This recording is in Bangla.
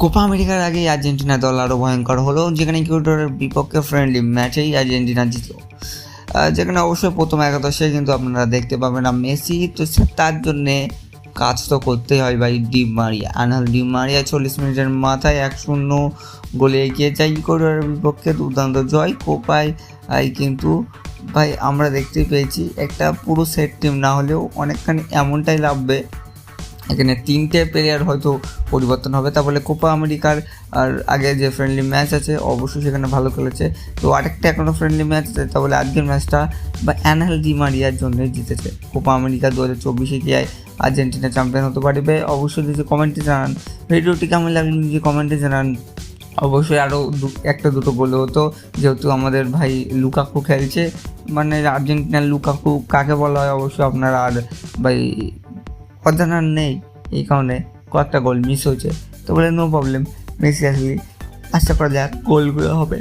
কোপা আমেরিকার আগে আর্জেন্টিনা দল আরও ভয়ঙ্কর হলো, যেখানে ইকুয়েডরের বিপক্ষে ফ্রেন্ডলি ম্যাচেই আর্জেন্টিনা জিতল। যেখানে অবশ্যই প্রথম একাদশে কিন্তু আপনারা দেখতে পাবেন না মেসি, তো তার জন্যে কাজ তো করতেই হয় ভাই ডি মারিয়া। আনহাল ডি মারিয়া চল্লিশ মিনিটের মাথায় এক শূন্য গোলে এগিয়ে যায় ইকুয়েডরের বিপক্ষে, দুর্দান্ত জয় কোপায়। কিন্তু ভাই আমরা দেখতেই পেয়েছি একটা পুরো সেট টিম না হলেও অনেকখানি এমনটাই লাভবে এখানে তিনটে প্লেয়ার হয়তো পরিবর্তন হবে। তা বলে কোপা আমেরিকার আর আগে যে ফ্রেন্ডলি ম্যাচ আছে, অবশ্যই সেখানে ভালো খেলেছে। তো আরেকটা এখনও ফ্রেন্ডলি ম্যাচ আছে, তা বলে আজকের ম্যাচটা বা অ্যানহেল ডি মারিয়ার জন্য জিতেছে। কোপা আমেরিকা দু হাজার চব্বিশে গিয়ে আর্জেন্টিনা চ্যাম্পিয়ন হতে পারবে? অবশ্যই নিজে কমেন্টে জানান। ভিডিওটি কেমন লাগল নিজে কমেন্টে জানান। অবশ্যই আরও দু, একটা দুটো গোলে হতো যেহেতু আমাদের ভাই লুকাকু খেলছে মানে আর্জেন্টিনার লুকাকু কাকে বলা হয় অবশ্যই আপনারা আর ভাই অজানা নেই। এই কারণে কয়েকটা গোল মিস হয়েছে। তো বলে নো প্রবলেম মেসি আসলে আশা করা যাক গোলগুলো হবে।